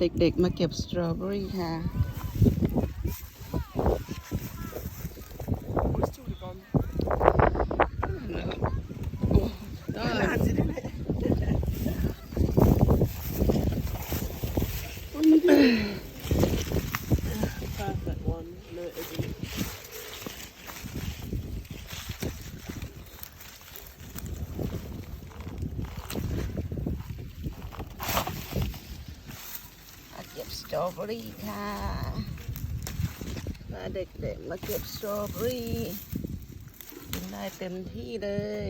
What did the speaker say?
เด็กๆมาเก็บสตรอเบอรี่ค่ะ Thank No, it. มาเก็บส ตรอเบอรี่ค่ะมาเด็กๆมาเก็บสตรอเบอรี่กินได้เต็มที่เลย